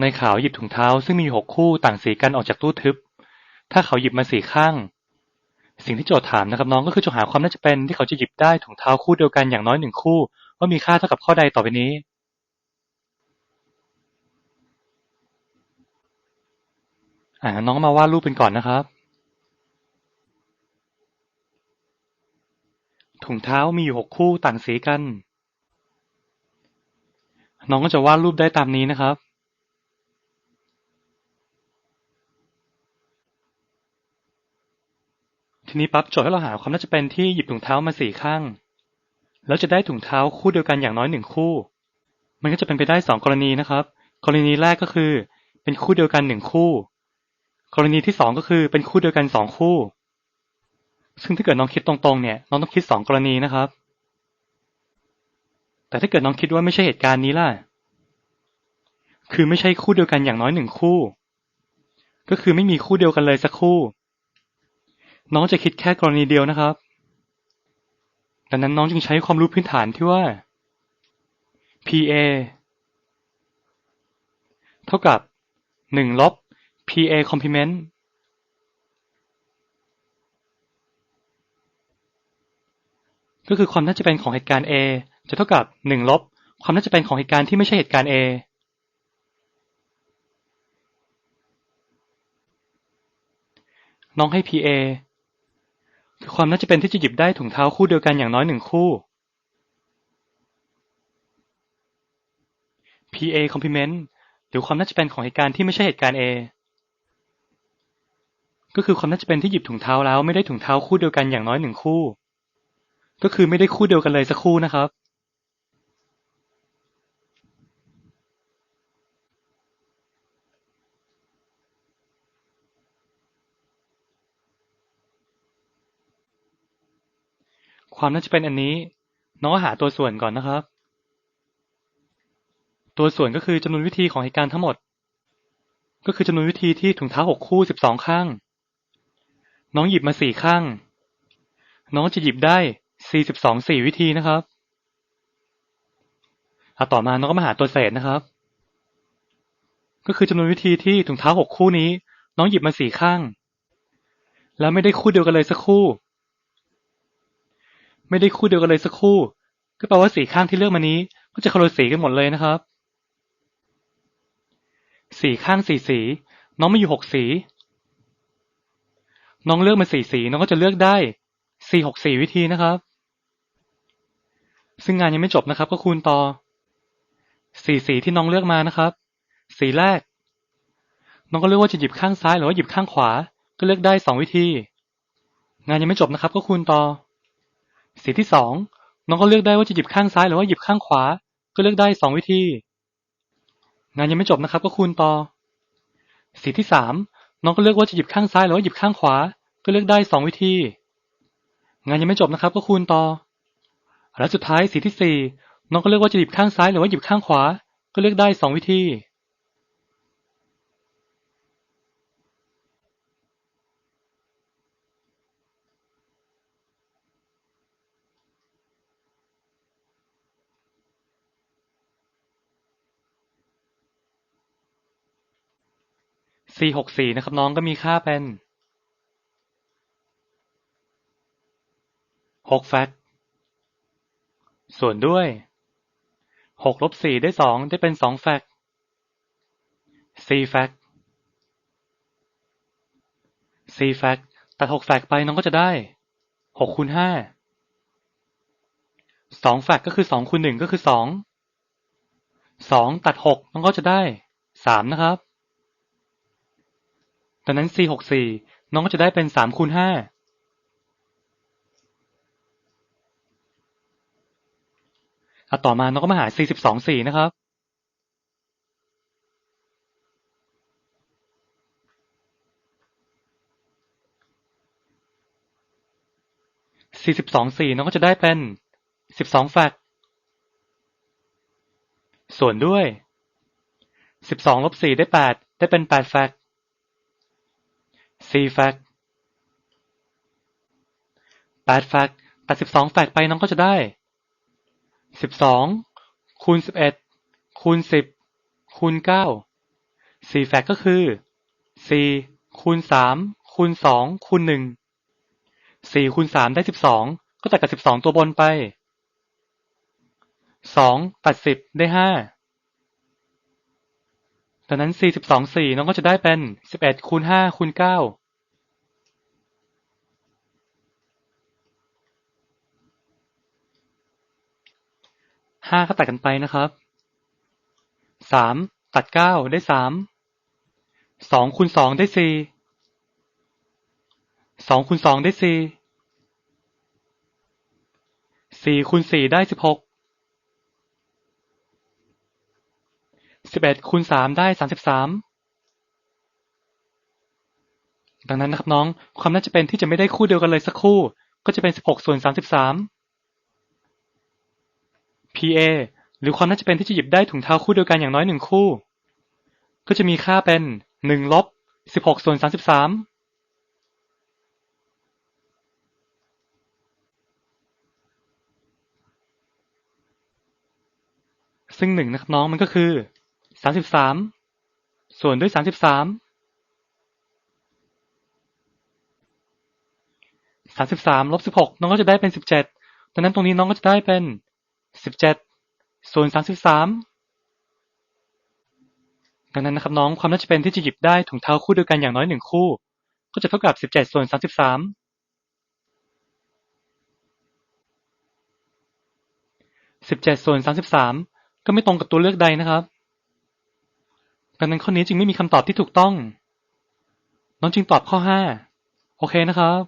นายขาวหยิบถุงเท้าซึ่งมีหกคู่ต่างสีกันออกจากตู้ทึบ ถ้าเขาหยิบมาสี่ข้าง สิ่งที่โจทย์ถามนะครับน้องก็คือจงหาความน่าจะเป็นที่เขาจะหยิบได้ถุงเท้าคู่เดียวกันอย่างน้อยหนึ่งคู่ ว่ามีค่าเท่ากับข้อใดต่อไปนี้อ่าน้องมาวาดรูปเป็นก่อนนะครับ ถุงเท้ามีอยู่หกคู่ต่างสีกัน น้องก็จะวาดรูปได้ตามนี้นะครับ ทีนี้ปั๊บโจทย์ให้เราหาความน่าจะเป็นที่หยิบถุงเท้ามาสี่ข้าง แล้วจะได้ถุงเท้าคู่เดียวกันอย่างน้อยหนึ่งคู่ มันก็จะเป็นไปได้สองกรณีนะครับ กรณีแรกก็คือ เป็นคู่เดียวกันหนึ่งคู่ กรณีที่สองก็คือเป็นคู่เดียวกันสองคู่ ซึ่งถ้าเกิดน้องคิดตรงๆเนี่ยน้องต้องคิดสองกรณีนะครับ แต่ถ้าเกิดน้องคิดว่าไม่ใช่เหตุการณ์นี้ล่ะ คือไม่ใช่คู่เดียวกันอย่างน้อยหนึ่งคู่ ก็คือไม่มีคู่เดียวกันเลยสักคู่ น้องจะคิดแค่กรณีเดียวนะครับ ดังนั้นน้องจึงใช้ความรู้พื้นฐานที่ว่า PA เท่ากับหนึ่งลบ PA complement ก็คือความน่าจะเป็นของเหตุการณ์ A จะเท่ากับหนึ่งลบ ความน่าจะเป็นของเหตุการณ์ที่ไม่ใช่เหตุการณ์ A น้องให้ PA คือความน่าจะเป็นที่จะหยิบได้ถุงเท้าคู่เดียวกันอย่างน้อยหนึ่งคู่ PA complement หรือความน่าจะเป็นของเหตุการณ์ที่ไม่ใช่เหตุการณ์ A ก็คือความน่าจะเป็นที่หยิบถุงเท้าแล้วไม่ได้ถุงเท้าคู่เดียวกันอย่างน้อยหนึ่งคู่ ก็คือไม่ได้คู่เดียวกันเลยสักคู่นะครับ ความน่าจะเป็นอันนี้น้องหาตัวส่วนก่อนนะครับ ตัวส่วนก็คือจำนวนวิธีของเหตุการณ์ทั้งหมด ก็คือจำนวนวิธีที่ถุงเท้าหกคู่สิบสองข้าง น้องหยิบมาสี่ข้าง น้องจะหยิบได้สี่สิบสองสี่วิธีนะครับอต่อมาน้องก็มาหาตัวเศษนะครับ ก็คือจำนวนวิธีที่ถุงเท้าหกคู่นี้ น้องหยิบมาสี่ข้าง แล้วไม่ได้คู่เดียวกันเลยสักคู่ ไม่ได้คู่เดียวกันเลยสักคู่ ก็แปลว่าสีข้างที่เลือกมานี้ ก็จะคนละสีกันหมดเลยนะครับ สีข้างสี่สี น้องมีอยู่หกสี น้องเลือกมาสี่สี น้องก็จะเลือกได้สี่หกสี่วิธีนะครับ ซึ่งงานยังไม่จบนะครับ ก็คูณต่อสี่สีที่น้องเลือกมานะครับ สีแรก น้องก็เลือกว่าจะหยิบข้างซ้ายหรือว่าหยิบข้างขวา ก็เลือกได้สองวิธี งานยังไม่จบนะครับ ก็คูณต่อ สีที่สองน้องก็เลือกได้ว่าจะหยิบข้างซ้ายหรือว่าหยิบข้างขวา ก็เลือกได้สองวิธี งานยังไม่จบนะครับ ก็คูณต่อ สีที่สามน้องก็เลือกว่าจะหยิบข้างซ้ายหรือว่าหยิบข้างขวา ก็เลือกได้สองวิธี งานยังไม่จบนะครับ ก็คูณต่อ และสุดท้ายสีที่สี่น้องก็เลือกว่าจะหยิบข้างซ้ายหรือว่าหยิบข้างขวา ก็เลือกได้สองวิธี สี่หกสี่นะครับน้องก็มีค่าเป็นหกแฟกต์ส่วนด้วยหกลบสี่ได้สองได้เป็นสองแฟกต์สี่แฟกต์สี่แฟกต์ตัดหกแฟกต์ไปน้องก็จะได้หกคูณห้าสองแฟกต์ก็คือสองคูณหนึ่งก็คือสองสองตัดหกน้องก็จะได้สามนะครับ ดังนั้น c หกสี่น้องก็จะได้เป็นสามคูณห้าอะต่อมาน้องก็มาหา c สิบสองสี่นะครับ c สิบสองสี่น้องก็จะได้เป็นสิบสองแฟกต์ส่วนด้วยสิบสองลบสี่ได้แปดได้เป็นแปดแฟก ต์ c แฟกต์แปดแฟกต์ตัดสิบสองแฟกต์ไปน้องก็จะได้สิบสองคูณสิบเอ็ดคูณสิบคูณเก้าสี่แฟกก็คือสี่คูณสามคูณสองคูณหนึ่งสี่คูณสามได้สิบสองก็ตัดกับสิบสองตัวบนไปสองตัดสิบได้ห้าดังนั้นสี่สิบสองสี่น้องก็จะได้เป็นสิบเอ็ดคูณห้าคูณเก้า ห้าก็ตัดกันไปนะครับสามตัดเก้าได้สามสองคูณสองได้สี่สองคูณสองได้สี่สี่คูณสี่ได้สิบหกสิบเอ็ดคูณสามได้สามสิบสามดังนั้นนะครับน้องความน่าจะเป็นที่จะไม่ได้คู่เดียวกันเลยสักคู่ ก็จะเป็นสิบหกส่วนสามสิบสาม PA หรือความน่าจะเป็นที่จะหยิบได้ถุงเท้าคู่เดียวกันอย่างน้อยหนึ่งคู่ ก็จะมีค่าเป็นหนึ่งลบสิบหกส่วนสามสิบสามซึ่งหนึ่งนะครับน้องมันก็คือสามสิบสามส่วนด้วยสามสิบสามสามสิบสามลบสิบหกน้องก็จะได้เป็นสิบเจ็ดดังนั้นตรงนี้น้องก็จะได้เป็น สิบเจ็ดส่วนสามสิบสามดังนั้นนะครับน้องความน่าจะเป็นที่จะหยิบได้ถุงเท้าคู่เดียวกันอย่างน้อยหนึ่งคู่ ก็จะเท่ากับสิบเจ็ดส่วนสามสิบสามสิบเจ็ดส่วนสามสิบสามก็ไม่ตรงกับตัวเลือกใดนะครับดังนั้นข้อนี้จึงไม่มีคำตอบที่ถูกต้อง น้องจึงตอบข้อห้าโอเคนะครับ